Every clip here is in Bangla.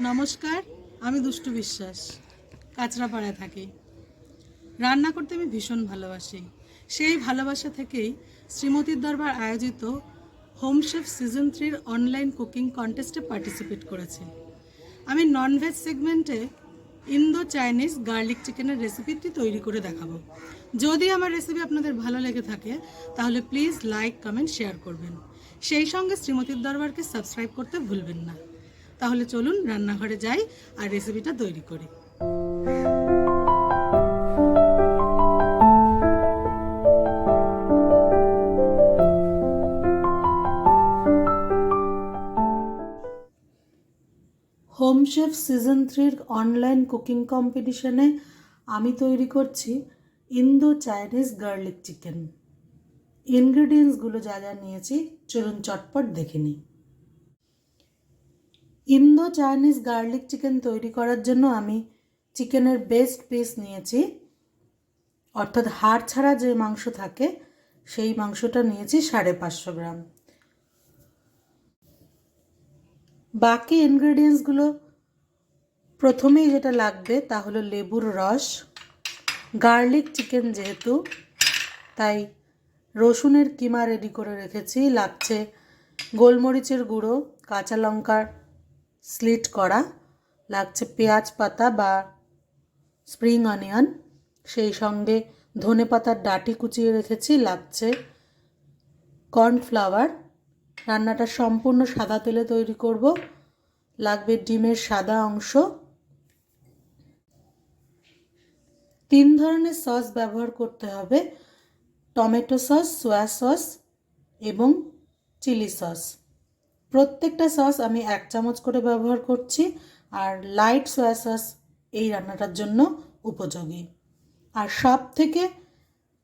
নমস্কার, আমি দুষ্টু বিশ্বাস, কাঁচরাপাড়ায় থাকি। রান্না করতে আমি ভীষণ ভালোবাসি। সেই ভালোবাসা থেকেই শ্রীমতীর দরবার আয়োজিত হোম শেফ সিজন থ্রির অনলাইন কুকিং কন্টেস্টে পার্টিসিপেট করেছি। আমি ননভেজ সেগমেন্টে ইন্দো চাইনিজ গার্লিক চিকেনের রেসিপিটি তৈরি করে দেখাবো। যদি আমার রেসিপি আপনাদের ভালো লেগে থাকে, তাহলে প্লিজ লাইক, কমেন্ট, শেয়ার করবেন। সেই সঙ্গে শ্রীমতীর দরবারকে সাবস্ক্রাইব করতে ভুলবেন না। তাহলে চলুন রান্নাঘরে যাই আর রেসিপিটা তৈরি করি। হোম শেফ সিজন থ্রির অনলাইন কুকিং কম্পিটিশনে আমি তৈরি করছি ইন্দো চাইনিজ গার্লিক চিকেন ইনগ্রিডিয়েন্টসগুলো যা যা নিয়েছি, চলুন চটপট দেখে নিই। ইন্দো চাইনিজ গার্লিক চিকেন তৈরি করার জন্য আমি চিকেনের বেস্ট পিস নিয়েছি। অর্থাৎ হাড় ছাড়া যে মাংস থাকে, সেই মাংসটা নিয়েছি সাড়ে পাঁচশো গ্রাম। বাকি ইনগ্রেডিয়েন্টসগুলো প্রথমেই যেটা লাগবে তা হলো লেবুর রস গার্লিক চিকেন যেহেতু, তাই রসুনের কিমা রেডি করে রেখেছি। লাগছে গোলমরিচের গুঁড়ো, কাঁচা লঙ্কার স্লিট করা, লাগছে পেঁয়াজ পাতা বা স্প্রিং অনিয়ন, সেই সঙ্গে ধনে পাতার ডাঁটি কুচিয়ে রেখেছি, লাগছে কর্নফ্লাওয়ার। রান্নাটা সম্পূর্ণ সাদা তেলে তৈরি করব, লাগবে ডিমের সাদা অংশ। তিন ধরনের সস ব্যবহার করতে হবে, টমেটো সস, সোয়া সস এবং চিলি সস। প্রত্যেকটা সস আমি এক চামচ করে ব্যবহার করছি, আর লাইট সয়া সস এই রান্নাটার জন্য উপযোগী। আর সব থেকে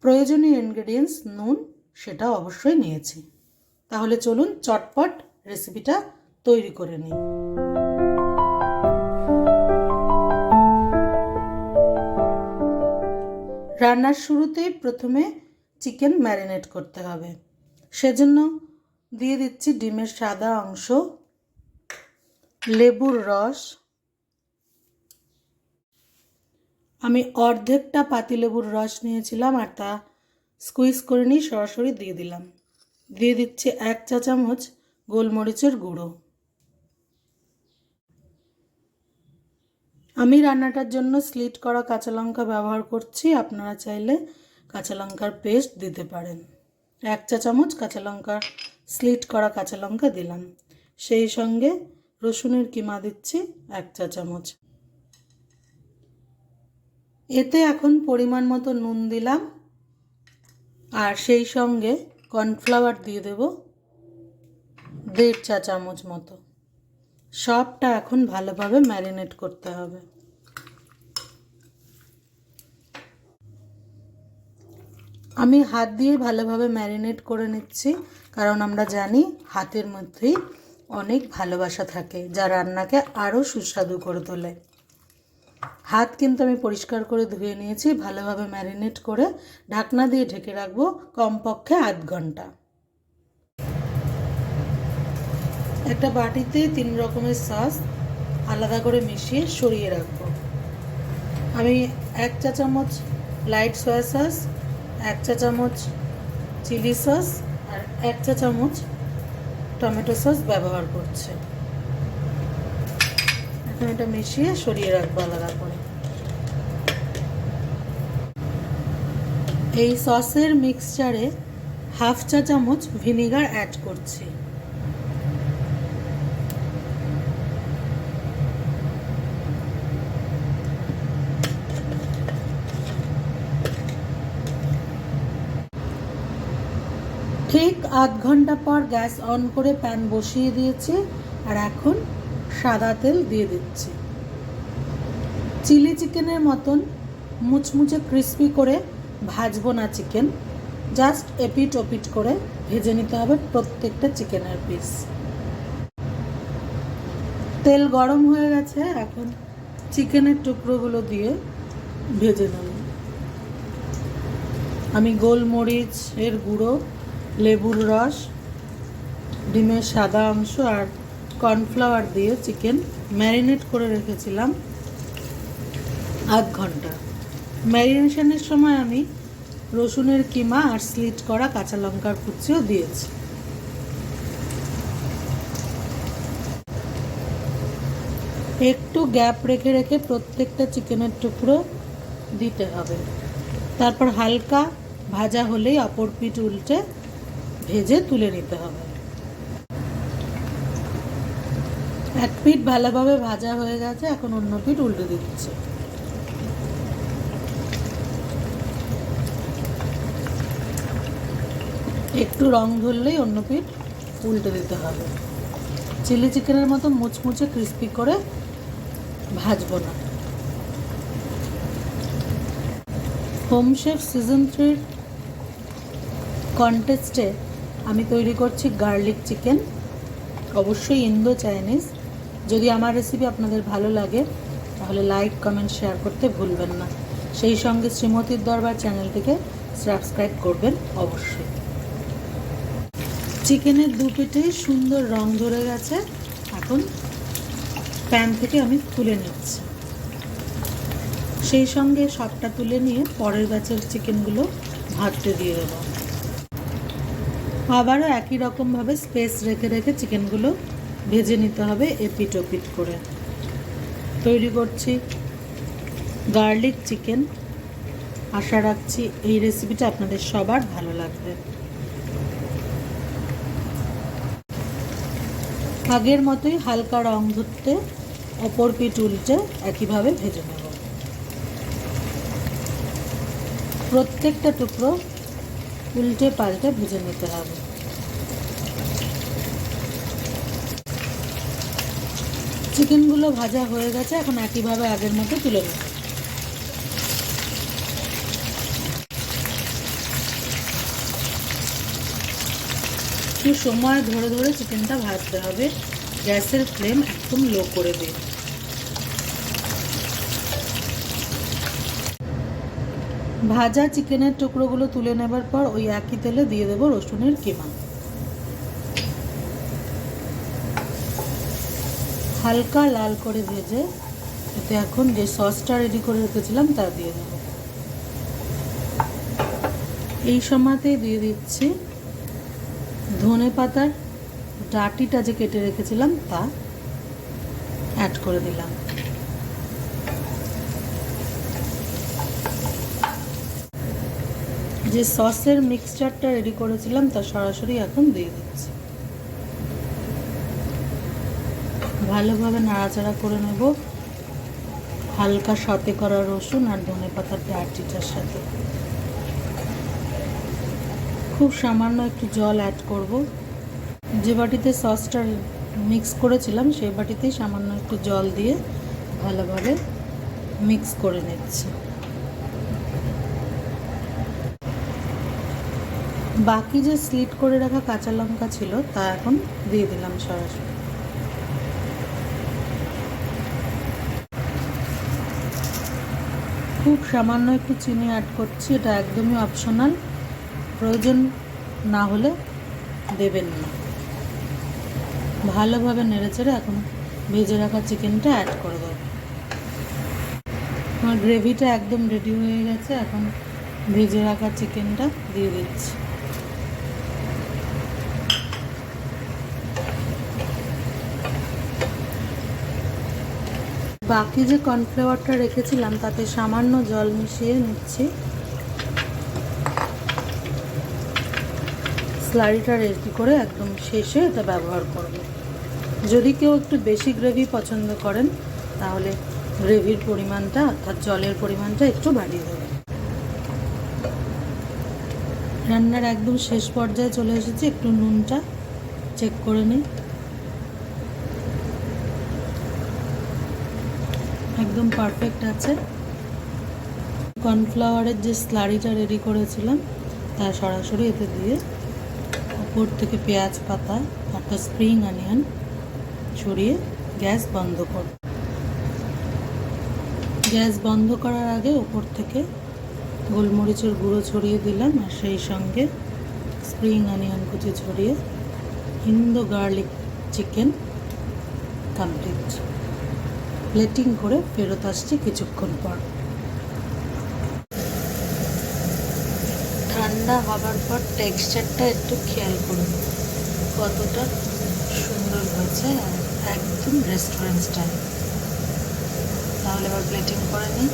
প্রয়োজনীয় ইনগ্রেডিয়েন্টস নুন সেটা অবশ্যই নিয়েছি। তাহলে চলুন চটপট রেসিপিটা তৈরি করে নিই। রান্নার শুরুতেই প্রথমে চিকেন ম্যারিনেট করতে হবে। সেজন্য দিয়ে দিচ্ছি ডিমের সাদা অংশ, লেবুর রস। আমি অর্ধেকটা পাতিলেবুর রস নিয়েছিলাম আর তা স্কুইজ করে নিয়ে সরাসরি দিয়ে দিলাম। দিয়ে দিচ্ছি এক চা চামচ গোলমরিচের গুঁড়ো। আমি রান্নাটার জন্য স্লিট করা কাঁচা লঙ্কা ব্যবহার করছি, আপনারা চাইলে কাঁচা লঙ্কার পেস্ট দিতে পারেন। এক চা চামচ কাঁচা লঙ্কা স্লিট করা কাঁচা লঙ্কা দিলাম। সেই সঙ্গে রসুনের কিমা দিচ্ছি এক চা চামচ। এতে এখন পরিমাণ মতো নুন দিলাম। আর সেই সঙ্গে কর্নফ্লাওয়ার দিয়ে দেব দেড় চা চামচ মতো। সবটা এখন ভালোভাবে ম্যারিনেট করতে হবে। আমি হাত দিয়ে ভালোভাবে ম্যারিনেট করে নিচ্ছি। কারণ আমরা জানি হাতের মধ্যেই অনেক ভালোবাসা থাকে, যা রান্নাকে আরও সুস্বাদু করে তোলে। হাত কিন্তু আমি পরিষ্কার করে ধুয়ে নিয়েছি, ভালোভাবে ম্যারিনেট করে ঢাকনা দিয়ে ঢেকে রাখব কমপক্ষে আধ ঘণ্টা। একটা বাটিতে তিন রকমের সস আলাদা করে মিশিয়ে সরিয়ে রাখব। আমি এক চা চামচ লাইট সয়া সস এক চা চামচ চিলি সস এক চা চামচ টমেটো সস ব্যবহার করছে। এখন এটা মিশিয়ে সরিয়ে রাখব আলাদা করে। এই সসের মিক্সচারে হাফ চা চামচ ভিনিগার অ্যাড করছি। ঠিক আধ ঘণ্টা পর গ্যাস অন করে প্যান বসিয়ে দিয়েছি আর এখন সাদা তেল দিয়ে দিচ্ছি। চিলি চিকেনের মতন মুচমুচে ক্রিস্পি করে ভাজবো না চিকেন, জাস্ট এপিট ওপিট করে ভেজে নিতে হবে প্রত্যেকটা চিকেনের পিস। তেল গরম হয়ে গেছে, এখন চিকেনের টুকরোগুলো দিয়ে ভেজে নেব। আমি গোলমরিচ, এর গুঁড়ো লেবুর রস, ডিমের সাদা অংশ আর কর্নফ্লাওয়ার দিয়ে চিকেন ম্যারিনেট করে রেখেছিলাম আধ ঘণ্টা। ম্যারিনেশনের সময় আমি রসুনের কিমা আর স্লিট করা কাঁচা লঙ্কার কুচিও দিয়েছি। একটু গ্যাপ রেখে রেখে প্রত্যেকটা চিকেনের টুকরো দিতে হবে। তারপর হালকা ভাজা হলেই অপর পিঠ উল্টে ভেজে তুলে নিতে হবে। এক পিঠ ভালোভাবে ভাজা হয়ে গেছে, এখন অন্য পিঠ উল্টে দিচ্ছে। একটু রং ধরলেই অন্য পিঠ উল্টে দিতে হবে। চিলি চিকেনের মতো মুচমুচে ক্রিস্পি করে ভাজবো না। হোম শেফ সিজন থ্রির কন্টেস্টে আমি তৈরি করছি গার্লিক চিকেন, অবশ্যই ইন্দো চাইনিজ। যদি আমার রেসিপি আপনাদের ভালো লাগে, তাহলে লাইক কমেন্ট শেয়ার করতে ভুলবেন না। সেই সঙ্গে শ্রীমতীর দরবার চ্যানেলটিকে সাবস্ক্রাইব করবেন অবশ্যই। চিকেনের দু পিঠে সুন্দর রং ধরে গেছে। এখন প্যান থেকে আমি তুলে নিচ্ছি। সেই সঙ্গে সবটা তুলে নিয়ে পরের ব্যাচের চিকেনগুলো ভাজতে দিয়ে দেবো। আবারও একই রকমভাবে স্পেস রেখে রেখে চিকেনগুলো ভেজে নিতে হবে এপিট ওপিট করে। তৈরি করছি গার্লিক চিকেন আশা রাখছি এই রেসিপিটা আপনাদের সবার ভালো লাগবে। আগের মতোই হালকা রং ধরতে অপর পিঠ উল্টে একইভাবে ভেজে নেব। প্রত্যেকটা টুকরো উল্টে পাল্টে ভেজে নিতে হবে। চিকেনগুলো ভাজা হয়ে গেছে, এখন একইভাবে আগের মতো তুলে নেব। একটু সময় ধরে ধরে চিকেনটা ভাজতে হবে, গ্যাসের ফ্লেম একদম লো করে দিন ভাজা চিকেনের টুকরোগুলো তুলে নেবার পর ওই একই তেলে দিয়ে দেবো রসুনের কিমা। হালকা লাল করে ভেজে, এতে এখন যে সসটা রেডি করে রেখেছিলাম তা দিয়ে দেবো। এই সময়তেই দিয়ে দিচ্ছি ধনে পাতার ডাটিটা যে কেটে রেখেছিলাম তা অ্যাড করে দিলাম। যে সসের মিক্সচারটা রেডি করেছিলাম তা সরাসরি এখন দিয়ে দিচ্ছি। ভালোভাবে নাড়াচাড়া করে নেব। হালকা সতে করা রসুন আর ধনে পাতার ডাটিটার সাথে। খুব সামান্য একটু জল অ্যাড করব। যে বাটিতে সসটা মিক্স করেছিলাম সেই বাটিতেই সামান্য একটু জল দিয়ে ভালোভাবে মিক্স করে নিচ্ছি। বাকি যে স্লিট করে রাখা কাঁচা লঙ্কা ছিল, তা এখন দিয়ে দিলাম সরাসরি। খুব সামান্য একটু চিনি অ্যাড করছি, এটা একদমই অপশনাল প্রয়োজন না হলে দেবেন না। ভালোভাবে নেড়েচেড়ে এখন ভেজে রাখা চিকেনটা অ্যাড করে দেবো আমার গ্রেভিটা একদম রেডি হয়ে গেছে, এখন ভেজে রাখা চিকেনটা দিয়ে দিচ্ছি। বাকি যে কর্নফ্লাওয়ারটা রেখেছিলাম, তাতে সামান্য জল মিশিয়ে নিচ্ছি। স্লারিটা রেডি করে একদম শেষে এটা ব্যবহার করব। যদি কেউ একটু বেশি গ্রেভি পছন্দ করেন, তাহলে গ্রেভির পরিমাণটা অর্থাৎ জলের পরিমাণটা একটু বাড়িয়ে দেবেন। রান্নার একদম শেষ পর্যায়ে চলে এসেছি, একটু নুনটা চেক করে নিই। একদম পারফেক্ট আছে। কর্নফ্লাওয়ারের যে স্লারিটা রেডি করেছিলাম, তা সরাসরি এতে দিয়ে উপর থেকে পেঁয়াজ পাতা অর্থাৎ স্প্রিং অনিয়ন ছড়িয়ে গ্যাস বন্ধ কর। গ্যাস বন্ধ করার আগে উপর থেকে গোলমরিচের গুঁড়ো ছড়িয়ে দিলাম, আর সেই সঙ্গে স্প্রিং অনিয়ন কুচি ছড়িয়ে Indo garlic chicken complete plating করে ফেরত আসছি কিছুক্ষণ পর। ঠান্ডা হবার পর টেক্সচারটা একটু খেয়াল করুন। কতটা সুন্দর হয়েছে একদম রেস্টুরেন্ট স্টাইল তাহলে এবার প্লেটিং করে নিই।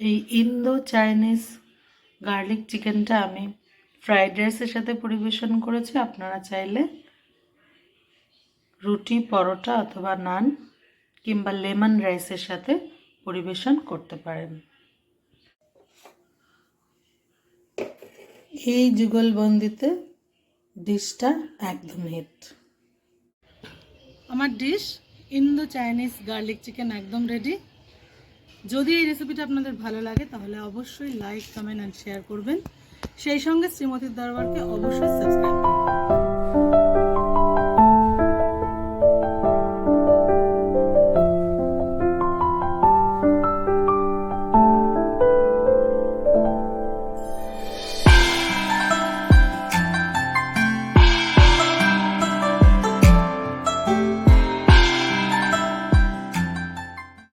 এই ইন্দো চাইনিজ গার্লিক চিকেনটা আমি ফ্রাইড রাইসের সাথে পরিবেশন করেছি। আপনারা চাইলে রুটি, পরোটা অথবা নান কিংবা লেমন রাইসের সাথে পরিবেশন করতে পারেন। এই যুগলবন্দিতে ডিশটা একদম হিট আমার dish Indo Chinese garlic chicken একদম রেডি যদি এই রেসিপিটা আপনাদের ভালো লাগে, তাহলে অবশ্যই লাইক কমেন্ট অ্যান্ড শেয়ার করবেন। সেই সঙ্গে শ্রীমতীর দরবারকে অবশ্যই সাবস্ক্রাইব